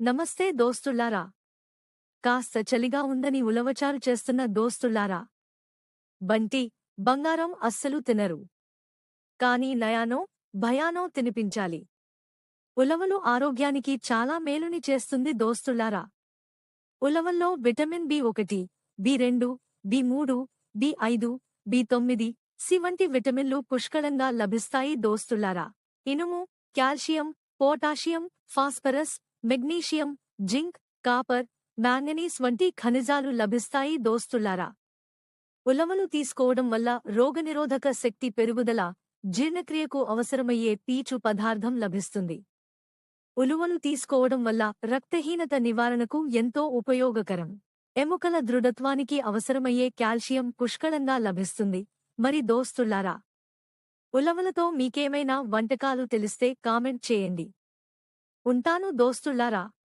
నమస్తే దోస్తుల్లారా కాస్త చలిగా ఉందని ఉలవచారు చేస్తున్న దోస్తుల్లారా బంటి బంగారం అస్సలు తినరు. కాని నయానో భయానో తినిపించాలి. ఉలవలు ఆరోగ్యానికి చాలా మేలుని చేస్తుంది దోస్తుల్లారా ఉలవల్లో విటమిన్ బి ఒకటి బి రెండు బి మూడు బి ఐదు బి తొమ్మిది సి వంటి విటమిన్లు పుష్కలంగా లభిస్తాయి దోస్తుల్లారా ఇనుము calcium potassium phosphorus magnesium zinc copper manganese వంటి ఖనిజాలు లభిస్తాయి దోస్తుల్లారా ఉలవలు తీసుకోవడం వల్ల రోగనిరోధక శక్తి పెరుగుదల జీర్ణక్రియకు అవసరమయ్యే పీచు పదార్థం లభిస్తుంది. ఉలువలు తీసుకోవడం వల్ల రక్తహీనత నివారణకు ఎంతో ఉపయోగకరం. ఎముకల దృఢత్వానికి అవసరమయ్యే కాల్షియం పుష్కళంగా లభిస్తుంది. మరి దోస్తుల్లారా ఉలవలతో మీకేమైనా వంటకాలు తెలిస్తే కామెంట్ చేయండి. ఉంటాను దోస్తుల్లారా